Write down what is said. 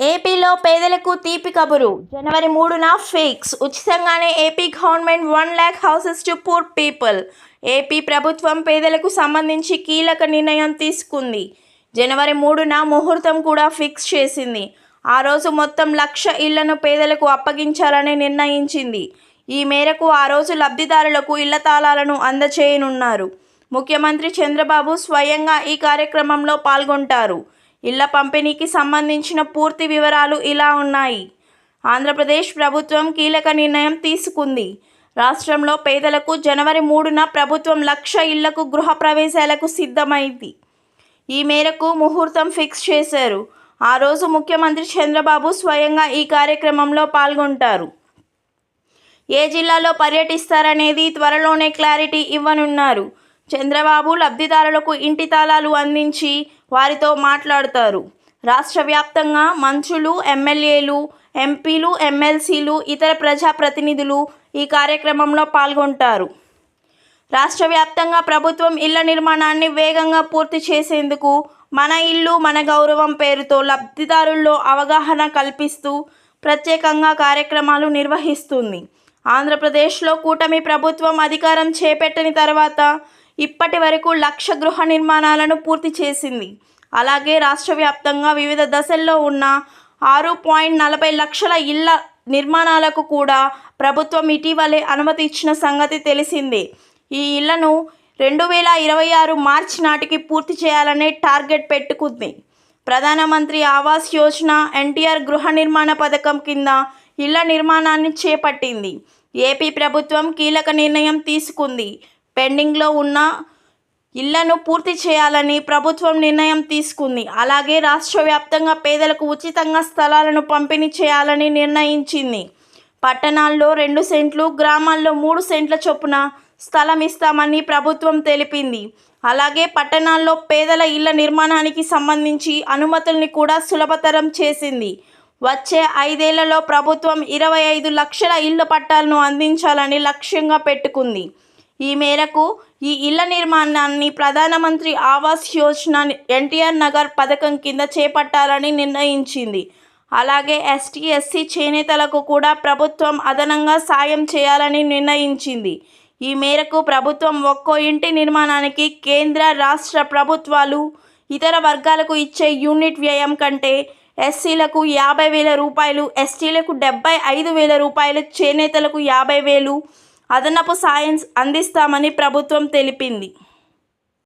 ఏపీలో పేదలకు తీపి కబురు. జనవరి మూడున ఫిక్స్. ఉచితంగానే AP government one lakh houses to poor people. AP ప్రభుత్వం పేదలకు సంబంధించి కీలక నిర్ణయం తీసుకుంది. జనవరి మూడున ముహూర్తం కూడా ఫిక్స్ చేసింది. ఆ రోజు మొత్తం లక్ష ఇళ్ళను పేదలకు అప్పగించాలని నిర్ణయించింది. ఈ మేరకు ఆ రోజు లబ్ధిదారులకు ఇళ్ళ తాళాలను అందచేయనున్నారు ముఖ్యమంత్రి చంద్రబాబు స్వయంగా ఈ కార్యక్రమంలో పాల్గొంటారు. ఇళ్ళ పంపిణీకి సంబంధించిన పూర్తి వివరాలు ఇలా ఉన్నాయి. ఆంధ్రప్రదేశ్ ప్రభుత్వం కీలక నిర్ణయం తీసుకుంది. రాష్ట్రంలో పేదలకు జనవరి మూడున ప్రభుత్వం లక్ష ఇళ్ళకు గృహ ప్రవేశాలకు సిద్ధమైంది. ఈ మేరకు ముహూర్తం ఫిక్స్ చేశారు. ఆ రోజు ముఖ్యమంత్రి చంద్రబాబు స్వయంగా ఈ కార్యక్రమంలో పాల్గొంటారు. ఏ జిల్లాలో పర్యటిస్తారనేది త్వరలోనే క్లారిటీ ఇవ్వనున్నారు. చంద్రబాబు లబ్ధిదారులకు ఇంటి తాళాలు అందించి వారితో మాట్లాడతారు. రాష్ట్ర వ్యాప్తంగా మంత్రులు ఎమ్మెల్యేలు ఎంపీలు ఎమ్మెల్సీలు ఇతర ప్రజాప్రతినిధులు ఈ కార్యక్రమంలో పాల్గొంటారు. రాష్ట్ర వ్యాప్తంగా ప్రభుత్వం ఇళ్ళ నిర్మాణాన్ని వేగంగా పూర్తి చేసేందుకు మన ఇల్లు మన గౌరవం పేరుతో లబ్ధిదారుల్లో అవగాహన కల్పిస్తూ ప్రత్యేకంగా కార్యక్రమాలు నిర్వహిస్తుంది. ఆంధ్రప్రదేశ్లో కూటమి ప్రభుత్వం అధికారం చేపట్టిన తర్వాత ఇప్పటి వరకు లక్ష గృహ నిర్మాణాలను పూర్తి చేసింది. అలాగే రాష్ట్ర వ్యాప్తంగా వివిధ దశల్లో ఉన్న ఆరు పాయింట్ నలభై లక్షల ఇళ్ళ నిర్మాణాలకు కూడా ప్రభుత్వం ఇటీవలే అనుమతి ఇచ్చిన సంగతి తెలిసిందే. ఈ ఇళ్ళను రెండు వేల ఇరవై ఆరు మార్చి నాటికి పూర్తి చేయాలనే టార్గెట్ పెట్టుకుంది. ప్రధానమంత్రి ఆవాస్ యోజన ఎన్టీఆర్ గృహ నిర్మాణ పథకం కింద ఇళ్ళ నిర్మాణాన్ని చేపట్టింది. ఏపీ ప్రభుత్వం కీలక నిర్ణయం తీసుకుంది. పెండింగ్లో ఉన్న ఇళ్ళను పూర్తి చేయాలని ప్రభుత్వం నిర్ణయం తీసుకుంది. అలాగే రాష్ట్ర వ్యాప్తంగా పేదలకు ఉచితంగా స్థలాలను పంపిణీ చేయాలని నిర్ణయించింది. పట్టణాల్లో రెండు సెంట్లు గ్రామాల్లో మూడు సెంట్ల చొప్పున స్థలం ఇస్తామని ప్రభుత్వం తెలిపింది. అలాగే పట్టణాల్లో పేదల ఇళ్ళ నిర్మాణానికి సంబంధించి అనుమతుల్ని కూడా సులభతరం చేసింది. వచ్చే ఐదేళ్ళలో ప్రభుత్వం ఇరవై ఐదు లక్షల ఇళ్ళ పట్టాలను అందించాలని లక్ష్యంగా పెట్టుకుంది. ఈ మేరకు ఈ ఇళ్ళ నిర్మాణాన్ని ప్రధానమంత్రి ఆవాస్ యోజన ఎన్టీఆర్ నగర్ పథకం కింద చేపట్టాలని నిర్ణయించింది. అలాగే ఎస్టీ ఎస్సీ చేనేతలకు కూడా ప్రభుత్వం అదనంగా సాయం చేయాలని నిర్ణయించింది. ఈ మేరకు ప్రభుత్వం ఒక్కో ఇంటి నిర్మాణానికి కేంద్ర రాష్ట్ర ప్రభుత్వాలు ఇతర వర్గాలకు ఇచ్చే యూనిట్ వ్యయం కంటే ఎస్సీలకు యాభై వేల రూపాయలు ఎస్టీలకు డెబ్బై ఐదు వేల రూపాయలు చేనేతలకు యాభై వేలు అదనపు సాయం అందిస్తామని ప్రభుత్వం తెలిపింది.